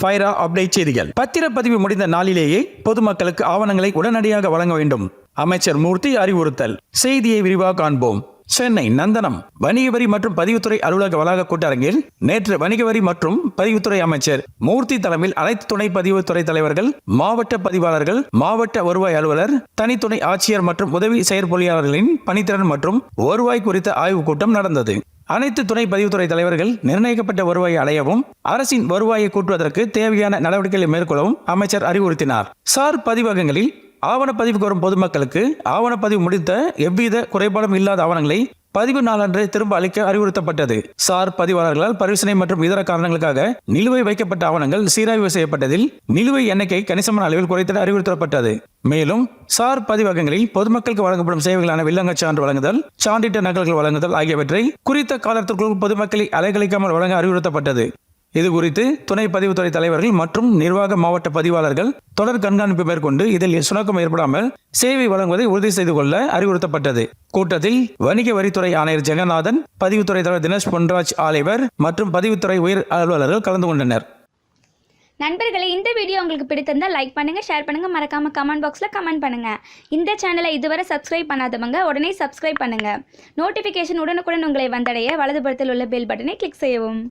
Faira update செய்திகள். பத்திரப்பதிவு முடிந்த நாளிலேயே பொதுமக்களுக்கு ஆவணங்களை உடனடியாக வழங்க வேண்டும். அமைச்சர் மூர்த்தி அறிவுறுத்தல். செய்தியை விரிவாக காண்போம். சென்னை நந்தனம். வணிக வரி மற்றும் பதிவுத்துறை அலுவலக வளாக கூட்டரங்கில் நேற்று வணிக வரி மற்றும் பதிவுத்துறை அமைச்சர் மூர்த்தி தலைமையில் அனைத்து துணை பதிவுத்துறை தலைவர்கள் மாவட்ட பதிவாளர்கள் மாவட்ட வருவாய் அலுவலர் தனித்துணை ஆட்சியர் மற்றும் உதவி செயற்பொழியாளர்களின் பணித்திறன் மற்றும் வருவாய் குறித்த ஆய்வுக் கூட்டம் நடந்தது. அனைத்து துணை பதிவுத்துறை தலைவர்கள் நிர்ணயிக்கப்பட்ட வருவாயை அடையவும் அரசின் வருவாயை கூட்டுவதற்கு தேவையான நடவடிக்கைகளை மேற்கொள்ளவும் அமைச்சர் அறிவுறுத்தினார். சார் பதிவகங்களில் ஆவணப்பதிவு கோரும் பொதுமக்களுக்கு ஆவணப்பதிவு முடித்த எவ்வித குறைபாடும் இல்லாத ஆவணங்களை பதிவு நாளன்று திரும்ப அளிக்க அறிவுறுத்தப்பட்டது. சார் பதிவாளர்களால் பரிசீலனை மற்றும் இதர காரணங்களுக்காக நிலுவை வைக்கப்பட்ட ஆவணங்கள் சீராய்வு செய்யப்பட்டதில் நிலுவை எண்ணிக்கை கணிசமான அளவில் குறைத்திட அறிவுறுத்தப்பட்டது. மேலும் சார் பதிவகங்களில் பொதுமக்களுக்கு வழங்கப்படும் சேவைகளான வில்லங்கச் சான்று வழங்குதல் சான்றிட்ட நகல்கள் வழங்குதல் ஆகியவற்றை குறித்த காலத்திற்குள் பொதுமக்களை அலைகழிக்காமல் வழங்க அறிவுறுத்தப்பட்டது. இது குறித்து துணை பதிவுத்துறை தலைவர்கள் மற்றும் நிர்வாக மாவட்ட பதிவாளர்கள் தொடர் கண்காணிப்பு மேற்கொண்டு இதில் சுணக்கம் ஏற்படாமல் சேவை வழங்குவதை உறுதி செய்து கொள்ள அறிவுறுத்தப்பட்டது. கூட்டத்தில் வணிக வரித்துறை ஆணையர் ஜெகநாதன் பதிவுத்துறை தலைவர் தினேஷ் பொன்ராஜ் ஆலைவர் மற்றும் பதிவுத்துறை உயர் அலுவலர்கள் கலந்து கொண்டனர். நண்பர்களே இந்த வீடியோ உங்களுக்கு பிடித்திருந்தால் லைக் பண்ணுங்கள் ஷேர் பண்ணுங்கள் மறக்காமல் கமெண்ட் பாக்ஸில் கமெண்ட் பண்ணுங்கள் இந்த சேனலை இதுவரை சப்ஸ்கிரைப் பண்ணாதவங்க உடனே சப்ஸ்கிரைப் பண்ணுங்கள் நோட்டிஃபிகேஷன் உடனுக்குடன் உங்களை வந்தடைய வலதுபுறத்தில் உள்ள பெல் பட்டனை கிளிக் செய்யவும்.